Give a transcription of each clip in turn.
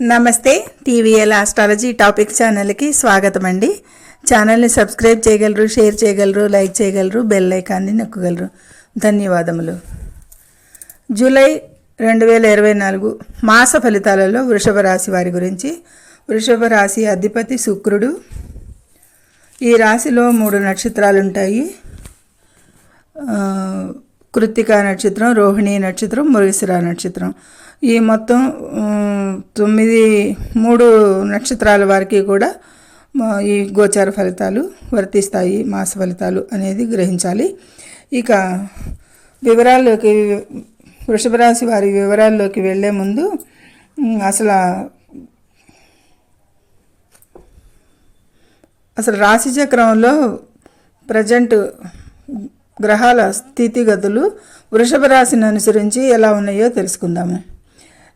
నమస్తే TVL astrology topic ఛానల్కి స్వాగతం అండి ఛానల్ని సబ్స్క్రైబ్ చేయగలరు షేర్ చేయగలరు లైక్ చేయగలరు బెల్ ఐకాన్ని నొక్కగలరు. ధన్యవాదములు. జూలై రెండు వేల ఇరవై నాలుగు మాస ఫలితాలలో వృషభ రాశి వారి గురించి. వృషభ రాశి అధిపతి శుక్రుడు. ఈ రాశిలో మూడు నక్షత్రాలు ఉంటాయి కృత్తికా నక్షత్రం రోహిణి నక్షత్రం మురుగశిర నక్షత్రం. ఈ మొత్తం తొమ్మిది మూడు నక్షత్రాల వారికి కూడా ఈ గోచార ఫలితాలు వర్తిస్తాయి మాస ఫలితాలు అనేది గ్రహించాలి. ఇక వివరాల్లోకి వృషభ రాశి వారి వివరాల్లోకి వెళ్ళే ముందు అసలు అసలు రాశి చక్రంలో ప్రజెంట్ గ్రహాల స్థితిగతులు వృషభ రాశిని అనుసరించి ఎలా ఉన్నాయో తెలుసుకుందాము.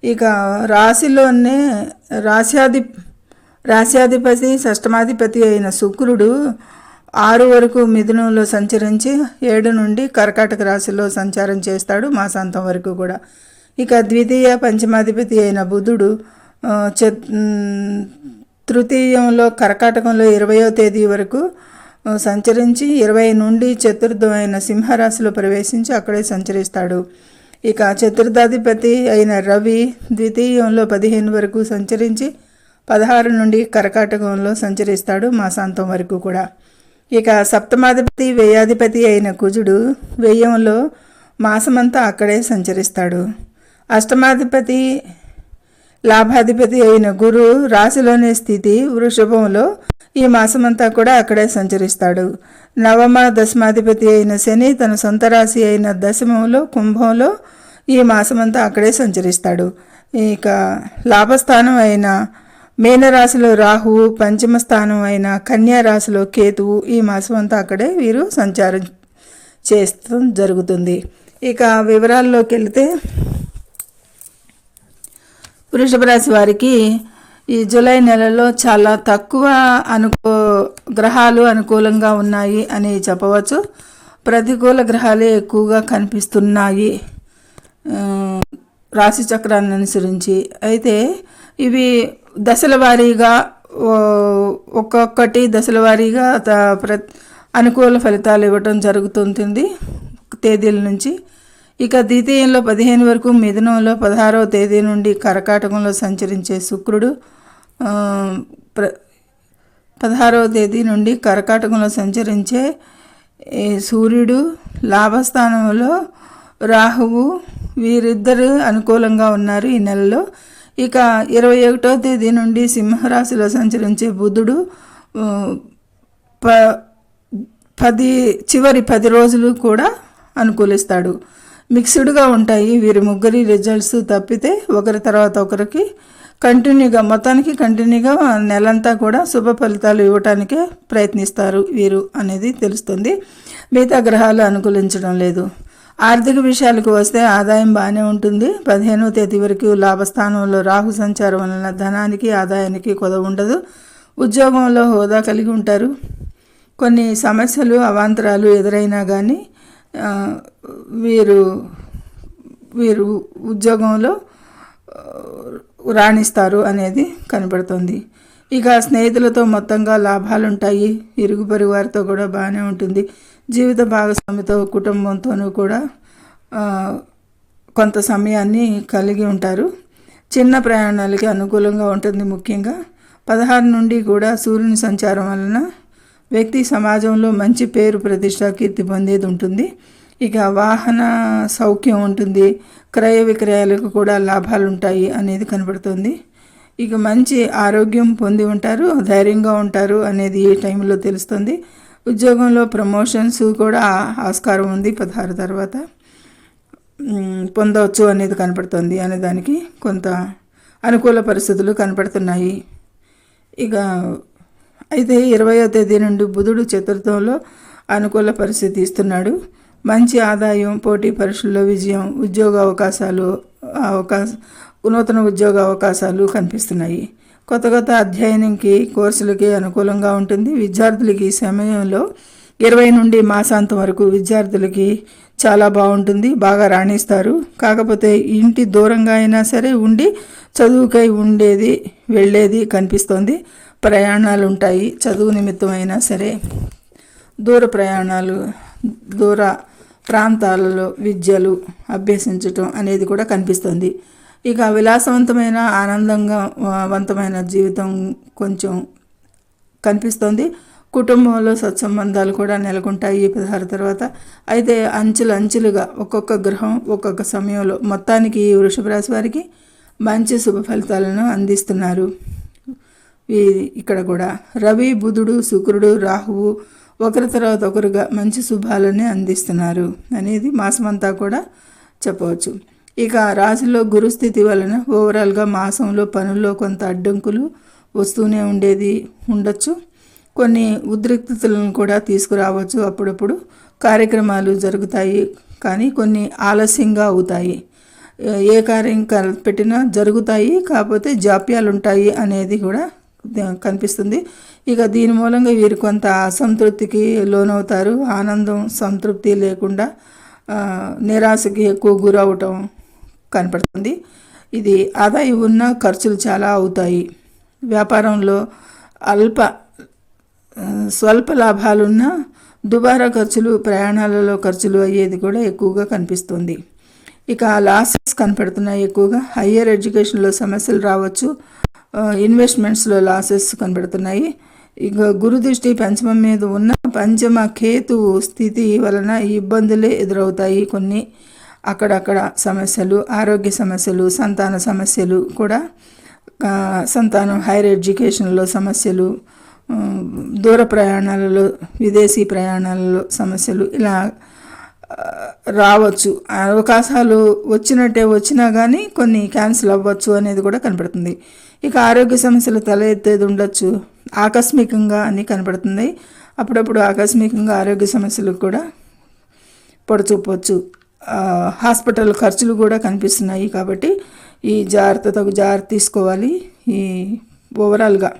ఇక రాశిలోనే రాశ్యాధి రాశ్యాధిపతి షష్టమాధిపతి అయిన శుక్రుడు ఆరు వరకు మిథునంలో సంచరించి ఏడు నుండి కర్కాటక రాశిలో సంచారం చేస్తాడు మాసాంతం వరకు కూడా. ఇక ద్వితీయ పంచమాధిపతి అయిన బుధుడు చత్ తృతీయంలో కర్కాటకంలో ఇరవయో తేదీ వరకు సంచరించి ఇరవై నుండి చతుర్థమైన సింహరాశిలో ప్రవేశించి అక్కడే సంచరిస్తాడు. ఇక చతుర్థాధిపతి అయిన రవి ద్వితీయంలో పదిహేను వరకు సంచరించి పదహారు నుండి కర్కాటకంలో సంచరిస్తాడు మాసాంతం వరకు కూడా. ఇక సప్తమాధిపతి వ్యయాధిపతి అయిన కుజుడు వ్యయంలో మాసమంతా అక్కడే సంచరిస్తాడు. అష్టమాధిపతి లాభాధిపతి అయిన గురు రాశిలోని స్థితి వృషభంలో ఈ మాసమంతా కూడా అక్కడే సంచరిస్తాడు. నవమ దశమాధిపతి అయిన శని తన సొంత రాశి అయిన దశమంలో కుంభంలో ఈ మాసమంతా అక్కడే సంచరిస్తాడు. ఇక లాభస్థానం అయిన మీనరాశిలో రాహువు పంచమ స్థానం అయిన కన్యా రాశిలో కేతువు ఈ మాసం అంతా అక్కడే వీరు సంచారం చేస్తూ జరుగుతుంది. ఇక వివరాల్లోకి వెళితే వృషభ రాశి వారికి ఈ జూలై నెలలో చాలా తక్కువ అనుకూ గ్రహాలు అనుకూలంగా ఉన్నాయి అని చెప్పవచ్చు. ప్రతికూల గ్రహాలే ఎక్కువగా కనిపిస్తున్నాయి. రాశిచక్రాన్ని రాశి చక్రాన్ని అనుసరించి. అయితే ఇవి దశల వారీగా ఒక్కొక్కటి దశల వారీగా త- ప్ర అనుకూల ఫలితాలు ఇవ్వటం జరుగుతుంటుంది తేదీల నుంచి. ఇక ద్వితీయంలో పదిహేను వరకు మిథునంలో పదహారవ తేదీ నుండి కరకాటకంలో సంచరించే శుక్రుడు ప్ర పదహారవ తేదీ నుండి కర్కాటకంలో సంచరించే సూర్యుడు లాభస్థానంలో రాహువు వీరిద్దరు అనుకూలంగా ఉన్నారు ఈ నెలలో. ఇక ఇరవై ఒకటో తేదీ నుండి సింహరాశిలో సంచరించే బుధుడు ప పది చివరి పది రోజులు కూడా అనుకూలిస్తాడు. మిక్స్డ్గా ఉంటాయి వీరి ముగ్గురి రిజల్ట్స్ తప్పితే ఒకరి తర్వాత ఒకరికి కంటిన్యూగా మొత్తానికి కంటిన్యూగా నెలంతా కూడా శుభ ఫలితాలు ఇవ్వటానికే ప్రయత్నిస్తారు వీరు అనేది తెలుస్తుంది. మిగతా గ్రహాలు అనుకూలించడం లేదు. ఆర్థిక విషయాలకు వస్తే ఆదాయం బాగానే ఉంటుంది. పదిహేనో తేదీ వరకు లాభస్థానంలో రాహు సంచారం వలన ధనానికి ఆదాయానికి కొదవ ఉండదు. ఉద్యోగంలో హోదా కలిగి ఉంటారు. కొన్ని సమస్యలు అవాంతరాలు ఎదురైనా కానీ వీరు వీరు ఉద్యోగంలో రాణిస్తారు అనేది కనబడుతుంది. ఇక స్నేహితులతో మొత్తంగా లాభాలు ఉంటాయి ఇరుగు పరివారితో వారితో కూడా బాగానే ఉంటుంది. జీవిత భాగస్వామితో కుటుంబంతోనూ కూడా కొంత సమయాన్ని కలిగి ఉంటారు. చిన్న ప్రయాణాలకి అనుకూలంగా ఉంటుంది ముఖ్యంగా. పదహారు నుండి కూడా సూర్యుని సంచారం వలన వ్యక్తి సమాజంలో మంచి పేరు ప్రతిష్ట కీర్తి పొందేది ఉంటుంది. ఇక వాహన సౌఖ్యం ఉంటుంది. క్రయ విక్రయాలకు కూడా లాభాలు ఉంటాయి అనేది కనబడుతుంది. ఇక మంచి ఆరోగ్యం పొంది ఉంటారు ధైర్యంగా ఉంటారు అనేది ఈ టైంలో తెలుస్తుంది. ఉద్యోగంలో ప్రమోషన్స్ కూడా ఆస్కారం ఉంది పదహారు తర్వాత. పొందవచ్చు అనేది కనపడుతుంది అనే దానికి కొంత అనుకూల పరిస్థితులు కనపడుతున్నాయి ఇక అయితే ఇరవయో తేదీ నుండి బుధుడు చతుర్థంలో అనుకూల పరిస్థితి ఇస్తున్నాడు. మంచి ఆదాయం పోటీ పరీక్షల్లో విజయం ఉద్యోగ అవకాశాలు అవకాశ నూతన ఉద్యోగ అవకాశాలు కనిపిస్తున్నాయి. కొత్త కొత్త అధ్యయనంకి కోర్సులకి అనుకూలంగా ఉంటుంది. విద్యార్థులకి ఈ సమయంలో ఇరవై నుండి మాసాంతం వరకు విద్యార్థులకి చాలా బాగుంటుంది బాగా రాణిస్తారు. కాకపోతే ఇంటి దూరంగా అయినా సరే ఉండి చదువుకై ఉండేది వెళ్ళేది కనిపిస్తోంది. ప్రయాణాలు ఉంటాయి చదువు నిమిత్తం అయినా సరే. దూర ప్రయాణాలు దూర ప్రాంతాలలో విద్యలు అభ్యసించటం అనేది కూడా కనిపిస్తుంది. ఇక విలాసవంతమైన ఆనందంగా వంతమైన జీవితం కొంచెం కనిపిస్తోంది. కుటుంబంలో సత్సంబంధాలు కూడా నెలకొంటాయి ఈ పదహారు తర్వాత. అయితే అంచులు అంచులుగా ఒక్కొక్క గ్రహం ఒక్కొక్క సమయంలో మొత్తానికి ఈ వృషభ రాశి వారికి మంచి శుభ ఫలితాలను అందిస్తున్నారు. ఇక్కడ కూడా రవి బుధుడు శుక్రుడు రాహువు ఒకరి తర్వాత ఒకరుగా మంచి శుభాలని అందిస్తున్నారు అనేది మాసమంతా కూడా చెప్పవచ్చు. ఇక రాశిలో గురుస్థితి వలన ఓవరాల్గా మాసంలో పనుల్లో కొంత అడ్డంకులు వస్తూనే ఉండేది ఉండొచ్చు. కొన్ని ఉద్రిక్తతలను కూడా తీసుకురావచ్చు అప్పుడప్పుడు. కార్యక్రమాలు జరుగుతాయి కానీ కొన్ని ఆలస్యంగా అవుతాయి. ఏ కార్యం క- పెట్టినా జరుగుతాయి కాకపోతే జాప్యాలు ఉంటాయి అనేది కూడా కనిపిస్తుంది. ఇక దీని మూలంగా వీరు కొంత అసంతృప్తికి లోనవుతారు. ఆనందం సంతృప్తి లేకుండా నిరాశకి ఎక్కువ గురవటం కనపడుతుంది. ఇది ఆదాయం ఉన్న ఖర్చులు చాలా అవుతాయి. వ్యాపారంలో అల్ప స్వల్ప లాభాలున్న దుబారా ఖర్చులు ప్రయాణాలలో ఖర్చులు అయ్యేది కూడా ఎక్కువగా కనిపిస్తుంది. ఇక లాసెస్ కనపడుతున్నాయి ఎక్కువగా. హయ్యర్ ఎడ్యుకేషన్లో సమస్యలు రావచ్చు. ఇన్వెస్ట్మెంట్స్లో లాసెస్ కనబడుతున్నాయి. ఇక గురు దృష్టి పంచమం మీద ఉన్న పంచమ కేతు స్థితి వలన ఈ ఇబ్బందులే ఎదురవుతాయి కొన్ని. అక్కడక్కడ సమస్యలు ఆరోగ్య సమస్యలు సంతాన సమస్యలు కూడా సంతానం హైయర్ ఎడ్యుకేషన్లో సమస్యలు దూర ప్రయాణాలలో విదేశీ ప్రయాణాలలో సమస్యలు ఇలా రావచ్చు. అవకాశాలు వచ్చినట్టే వచ్చినా కానీ కొన్ని క్యాన్సిల్ అవ్వచ్చు అనేది కూడా కనపడుతుంది. ఇక ఆరోగ్య సమస్యలు తల ఎత్తేది ఉండొచ్చు. ఆకస్మికంగా అని కనపడుతుంది. అప్పుడప్పుడు ఆకస్మికంగా ఆరోగ్య సమస్యలు కూడా పొడచూపవచ్చు హాస్పిటల్ ఖర్చులు కూడా కనిపిస్తున్నాయి కాబట్టి ఈ జాగ్రత్త తగు జాగ్రత్త తీసుకోవాలి. ఈ ఓవరాల్గా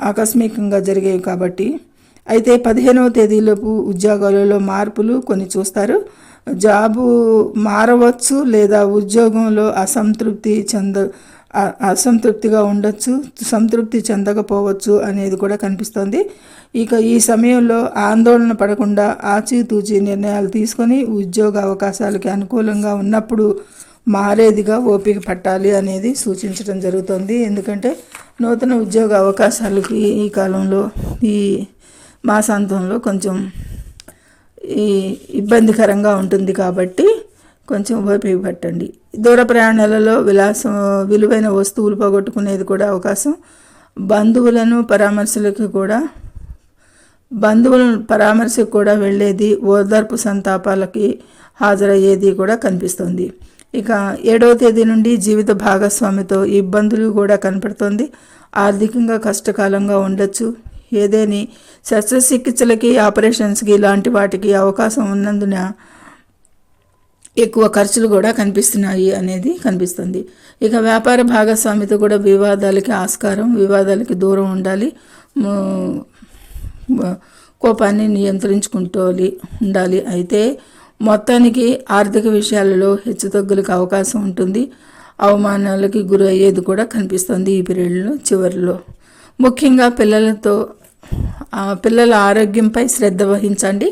ఆకస్మికంగా జరిగేవి కాబట్టి అయితే పదిహేనవ తేదీలోపు ఉద్యోగాలలో మార్పులు కొన్ని చూస్తారు. జాబు మారవచ్చు లేదా ఉద్యోగంలో అసంతృప్తి చెంద అసంతృప్తిగా ఉండొచ్చు సంతృప్తి చెందకపోవచ్చు అనేది కూడా కనిపిస్తోంది. ఇక ఈ సమయంలో ఆందోళన పడకుండా ఆచితూచి నిర్ణయాలు తీసుకొని ఉద్యోగ అవకాశాలకి అనుకూలంగా ఉన్నప్పుడు మారేదిగా ఓపిక పట్టాలి అనేది సూచించడం జరుగుతుంది. ఎందుకంటే నూతన ఉద్యోగ అవకాశాలకి ఈ కాలంలో ఈ మాసాంతంలో కొంచెం ఈ ఇబ్బందికరంగా ఉంటుంది కాబట్టి కొంచెం ఓపిక పట్టండి. దూర ప్రయాణాలలో విలాసం విలువైన వస్తువులు పోగొట్టుకునేది కూడా అవకాశం. బంధువులను పరామర్శలకు కూడా బంధువులను పరామర్శకు కూడా వెళ్ళేది ఓదార్పు సంతాపాలకి హాజరయ్యేది కూడా కనిపిస్తుంది. ఇక ఏడవ తేదీ నుండి జీవిత భాగస్వామితో ఇబ్బందులు కూడా కనపడుతుంది. ఆర్థికంగా కష్టకాలంగా ఉండొచ్చు. ఏదేని శస్త్రచికిత్సలకి ఆపరేషన్స్కి ఇలాంటి వాటికి అవకాశం ఉన్నందున ఎక్కువ ఖర్చులు కూడా కనిపిస్తున్నాయి అనేది కనిపిస్తుంది. ఇక వ్యాపార భాగస్వామితో కూడా వివాదాలకి ఆస్కారం వివాదాలకి దూరం ఉండాలి. కోపాన్ని నియంత్రించుకుంటోలి ఉండాలి. అయితే మొత్తానికి ఆర్థిక విషయాలలో హెచ్చుతగ్గులకు అవకాశం ఉంటుంది. అవమానాలకి గురి అయ్యేది కూడా కనిపిస్తుంది ఈ పీరియడ్లో చివరిలో. ముఖ్యంగా పిల్లలతో పిల్లల ఆరోగ్యంపై శ్రద్ధ వహించండి.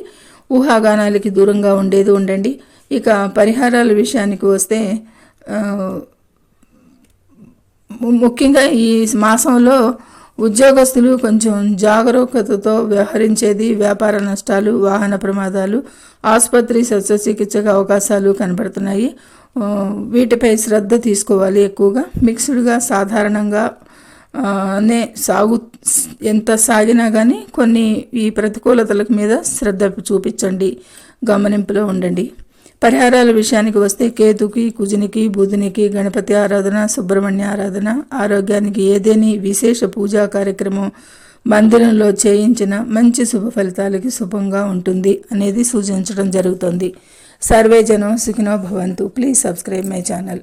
ఊహాగానాలకి దూరంగా ఉండేది ఉండండి. ఇక పరిహారాల విషయానికి వస్తే ముఖ్యంగా ఈ మాసంలో ఉద్యోగస్తులు కొంచెం జాగరూకతతో వ్యవహరించేది వ్యాపార నష్టాలు వాహన ప్రమాదాలు ఆసుపత్రి శస్త్రచికిత్సకు అవకాశాలు కనబడుతున్నాయి. వీటిపై శ్రద్ధ తీసుకోవాలి ఎక్కువగా. మిక్స్డ్గా సాధారణంగా నే సాగు ఎంత సాగినా కానీ కొన్ని ఈ ప్రతికూలతల మీద శ్రద్ధ చూపించండి గమనింపులో ఉండండి. పరిహారాల విషయానికి వస్తే కేతుకి కుజునికి బుధునికి గణపతి ఆరాధన సుబ్రహ్మణ్య ఆరాధన ఆరోగ్యానికి ఏదేని విశేష పూజా కార్యక్రమం మందిరంలో చేయించిన మంచి శుభ ఫలితాలకి శుభంగా ఉంటుంది అనేది సూచించడం జరుగుతుంది. సర్వే జనం సుఖినో భవంతు. Please subscribe my channel.